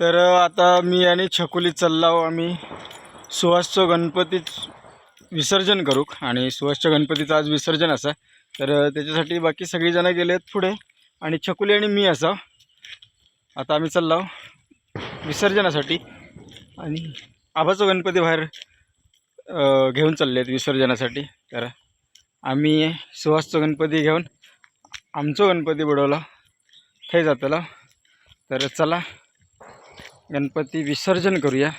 तर आता मी आणि छकुली चाललाव आम्ही. सुहासचं गणपती विसर्जन करू आणि सुहासच्या गणपतीचं आज विसर्जन असा. तर त्याच्यासाठी बाकी सगळीजणं गेले आहेत पुढे आणि छकुली आणि मी असा. आता आम्ही चाललो विसर्जनासाठी. आणि आबाचं गणपती बाहेर घेऊन चालले आहेत विसर्जनासाठी. तर आम्ही सुहासचं गणपती घेऊन आमचं गणपती बुडवला. थे जातला. तर चला. गणपती विसर्जन करूया.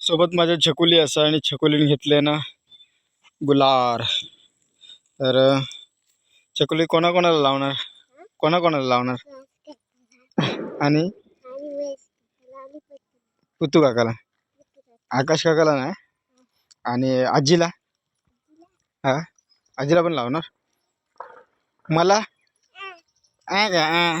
सोबत माझ्या छकुली असा आणि छकुलीने घेतले ना गुलार तर छकुली कोणाकोणाला लावणार? कोणाकोणाला लावणार? आणि? पुतू काकाला. आकाश काकाला नाही? आणि आजीला? हा? आजीला पण लावणार? मला? आ का?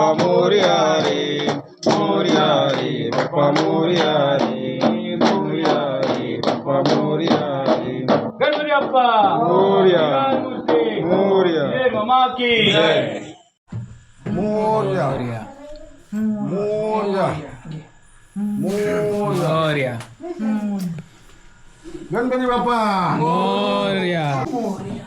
बाप्पा मोरया रे मोरया रे बाप्पा मोरया रे मोरया रे बाप्पा मोरया रे गणपती बाप्पा! मोरया. मोरया. मामा की! मोर्या. मोर्या. मोर्या. गणपती बाप्पा. गणपती बाप्पा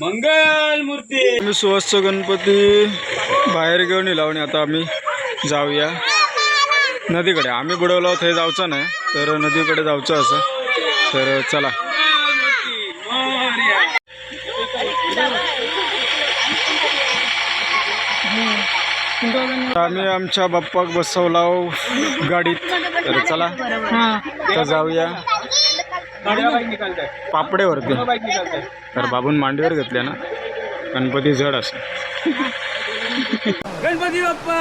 मंगल मूर्ती सुवस्त गणपती बाहेर घेऊन येलो आणि आता आम्ही जाऊया. नदीकडे. आम्ही बुडवलो हे जाऊचं नाही तर नदीकडे जाऊचं असं. तर चला. आम्ही आमच्या बाप्पाक बसवला गाडीत. तर चला तर जाऊया. पापडेवरती तर बाबून मांडीवर घेतल्या ना. गणपती जड असं. गणपती बाप्पा!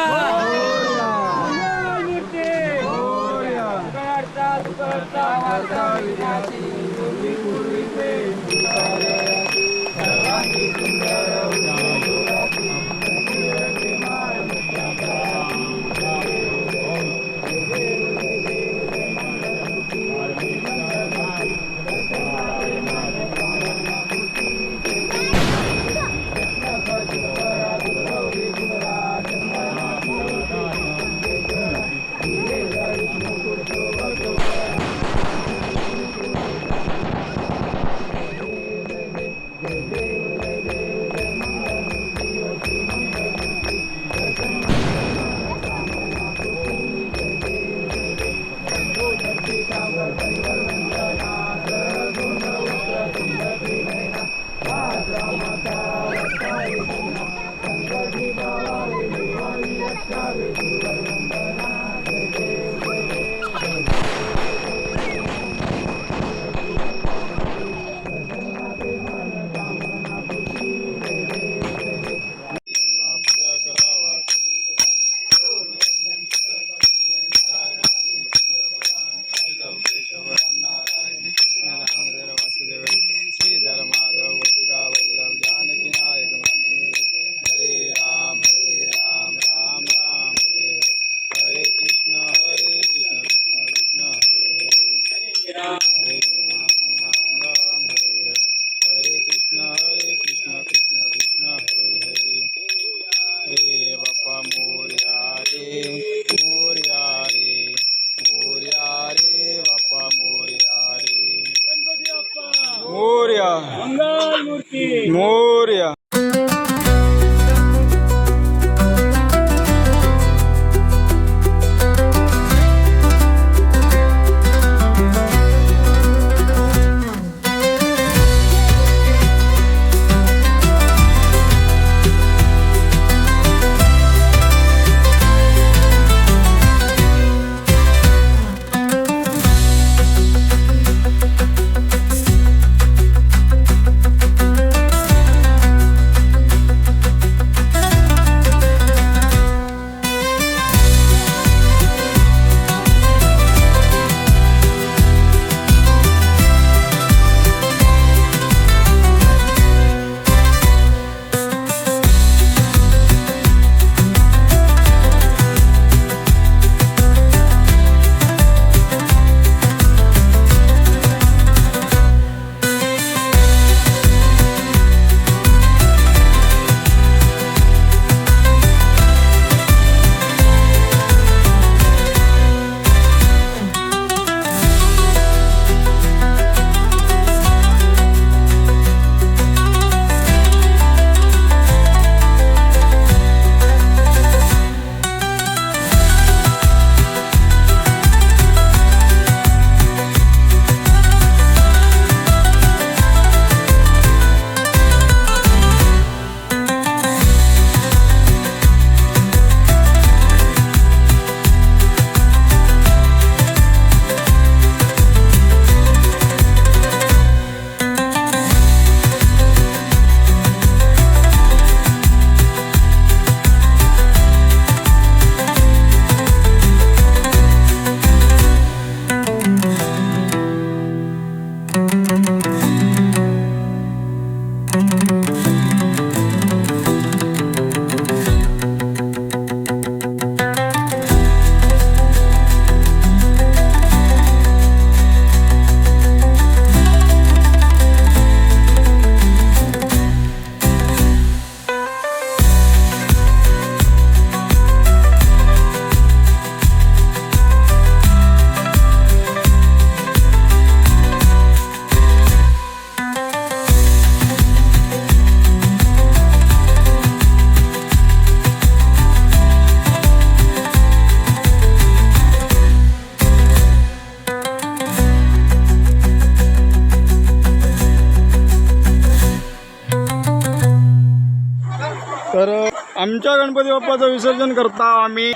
आमच्या गणपती बाप्पाचं विसर्जन करता आम्ही.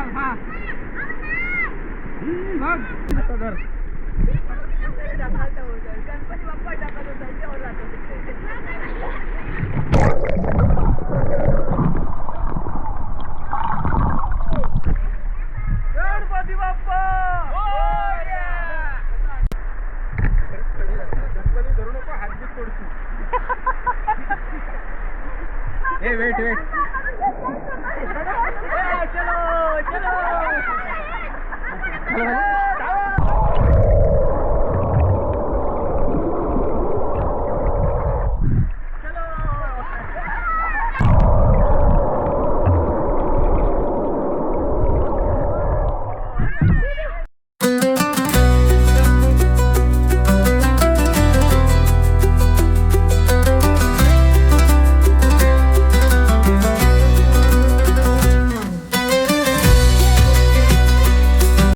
चकली हात दाखव ए! ए